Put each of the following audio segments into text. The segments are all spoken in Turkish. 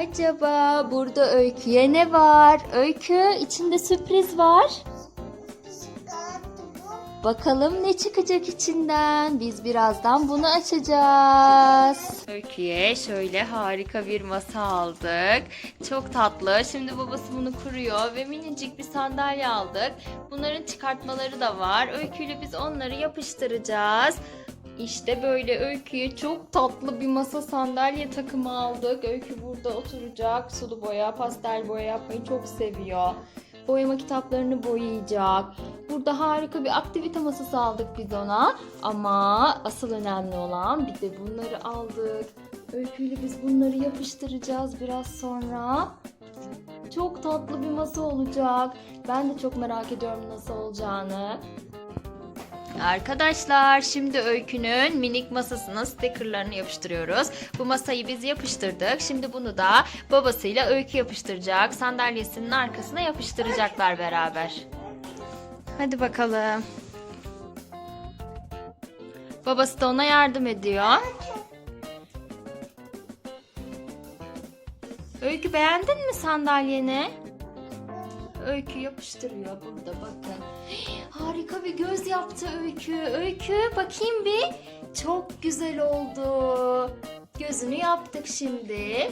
Acaba burada Öykü'ye ne var? Öykü içinde sürpriz var. Bakalım ne çıkacak içinden. Biz birazdan bunu açacağız. Öykü'ye şöyle harika bir masa aldık. Çok tatlı. Şimdi babası bunu kuruyor ve minicik bir sandalye aldık. Bunların çıkartmaları da var. Öykü'yle biz onları yapıştıracağız. İşte böyle Öykü'ye çok tatlı bir masa sandalye takımı aldık. Öykü burada oturacak. Sulu boya, pastel boya yapmayı çok seviyor. Boyama kitaplarını boyayacak. Burada harika bir aktivite masası aldık biz ona. Ama asıl önemli olan bir de bunları aldık. Öyküyle biz bunları yapıştıracağız biraz sonra. Çok tatlı bir masa olacak. Ben de çok merak ediyorum nasıl olacağını. Arkadaşlar şimdi Öykü'nün minik masasına stikerlerini yapıştırıyoruz. Bu masayı biz yapıştırdık. Şimdi bunu da babasıyla Öykü yapıştıracak. Sandalyesinin arkasına yapıştıracaklar beraber. Hadi bakalım. Babası da ona yardım ediyor. Öykü beğendin mi sandalyeni? Öykü yapıştırıyor burada bakın. Harika bir göz yaptı Öykü. Öykü bakayım bir. Çok güzel oldu. Gözünü yaptık şimdi.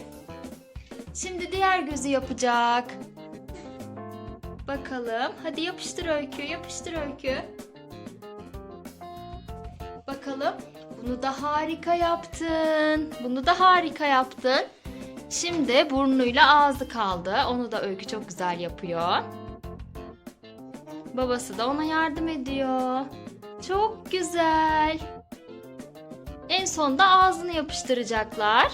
Şimdi diğer gözü yapacak. Bakalım. Hadi yapıştır Öykü, yapıştır Öykü. Bakalım. Bunu da harika yaptın. Bunu da harika yaptın. Şimdi burnuyla ağzı kaldı. Onu da Öykü çok güzel yapıyor. Babası da ona yardım ediyor. Çok güzel. En sonda ağzını yapıştıracaklar.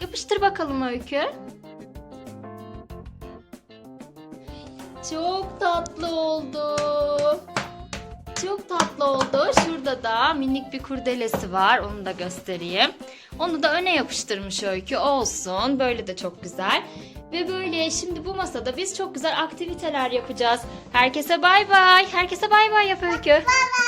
Yapıştır bakalım Öykü. Çok tatlı oldu. Çok tatlı oldu. Şurada da minik bir kurdelesi var. Onu da göstereyim. Onu da öne yapıştırmış Öykü. Olsun. Böyle de çok güzel. Ve böyle şimdi bu masada biz çok güzel aktiviteler yapacağız. Herkese bay bay. Herkese bay bay yap Öykü. Bye